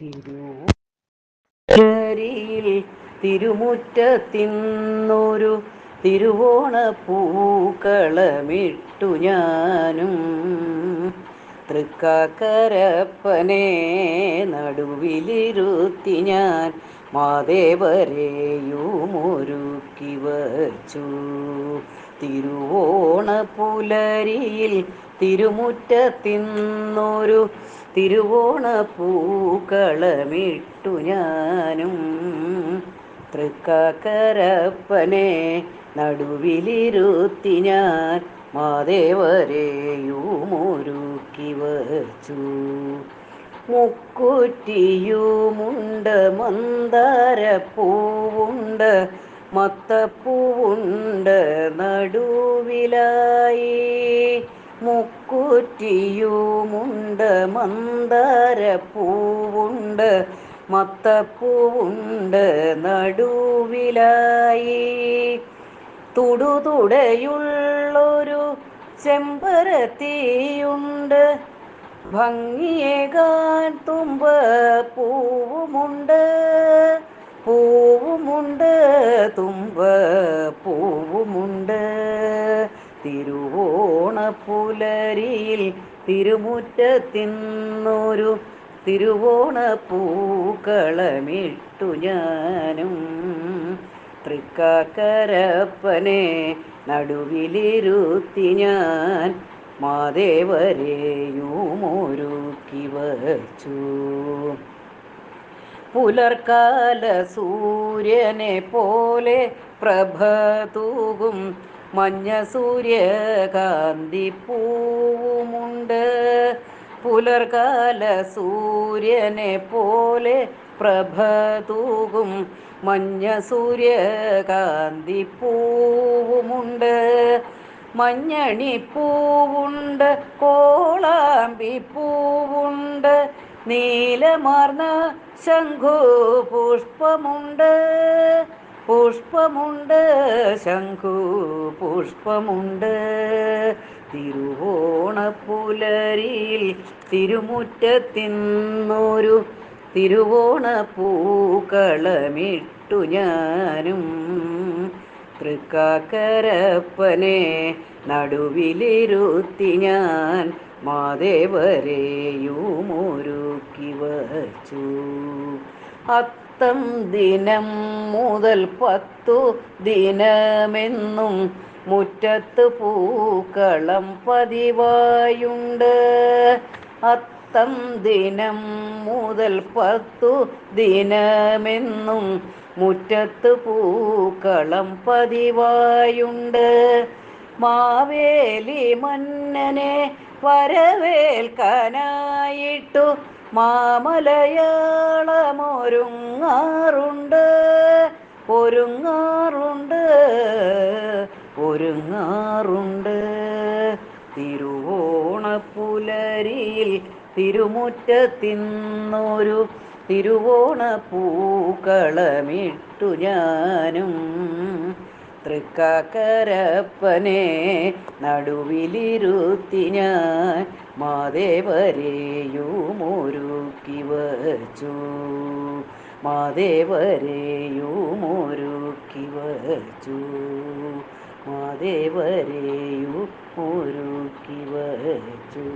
തിരുവരിയിൽ തിരുമുറ്റത്തിന്നൊരു തിരുവോണ പൂക്കളമിട്ടു ഞാനും. തൃക്കാക്കരപ്പനെ നടുവിലിരുത്തി ഞാൻ മാതേവരെയുമൊരുക്കി വച്ചു തിരുവോണ പുലരിയിൽ തിരുമുറ്റത്തിന്നൊരു തിരുവോണ പൂക്കളമിട്ടു ഞാനും. തൃക്കാക്കരപ്പനെ നടുവിലിരുത്തി ഞാൻ മാതേവരെയുമൊരുക്കി വച്ചു മുക്കുറ്റിയുമുണ്ട് പൂവുണ്ട് മത്തപ്പൂവുണ്ട് നടുവിലായി. മുക്കുറ്റിയുമുണ്ട് പൂവുണ്ട് മത്തപ്പൂവുണ്ട് നടുവിലായി. തുടുതുടയുള്ളൊരു ചെമ്പരത്തിയുണ്ട് ഭംഗിയേകാൻ തുമ്പ പൂവുമുണ്ട് പൂവുമുണ്ട് തുമ്പ് പൂവുമുണ്ട്. തിരുവോണ പുലരിയിൽ തിരുമുറ്റത്തിന്നൊരു തിരുവോണ പൂക്കളമിട്ടു ഞാനും. തൃക്കാക്കരപ്പനെ നടുവിലിരുത്തി ഞാൻ മാതേവരെയുമൊരുക്കി വച്ചു. പുലർക്കാല സൂര്യനെ പോലെ പ്രഭ തൂകും മഞ്ഞ സൂര്യകാന്തി പൂവുമുണ്ട്. പുലർകാല സൂര്യനെ പോലെ പ്രഭ തൂകും മഞ്ഞ സൂര്യകാന്തി പൂവുമുണ്ട്. മഞ്ഞണി പൂവുണ്ട് കോളാമ്പി പൂവുണ്ട് നീലമാർന്ന ശംഖു പുഷ്പമുണ്ട്. പുഷ്പമുണ്ട് ശംഖു പുഷ്പമുണ്ട്. തിരുവോണപ്പുലരിയിൽ തിരുമുറ്റത്തിന്നൊരു തിരുവോണപ്പൂക്കളമിട്ടു ഞാനും. തൃക്കാക്കരപ്പനെ നടുവിലിരുത്തി ഞാൻ മാതേവരെയുമൊരുക്കി വച്ചു അത്തം ദിനം മുതൽ പത്തു ദിനമെന്നും മുറ്റത്ത് പൂക്കളം പതിവായുണ്ട്. അത്തം ദിനം മുതൽ പത്തു ദിനമെന്നും മുറ്റത്ത് പൂക്കളം പതിവായുണ്ട്. മാവേലി മന്നനെ വരവേൽക്കാനായിട്ടു മാമലയാളമൊരുങ്ങാറുണ്ട്. ഒരുങ്ങാറുണ്ട് ഒരുങ്ങാറുണ്ട്. തിരുവോണപ്പുലരിയിൽ തിരുമുറ്റത്തിന്നൊരു തിരുവോണ പൂക്കളമിട്ടു ഞാനും. തൃക്കാക്കരപ്പനെ നടുവിലിരുത്തി ഞാൻ മാതേവരെയുമൊരുക്കി വച്ചു മാതേവരെയുമൊരുക്കി വച്ചു മാതേവരെയും ഒരുക്കി വച്ചു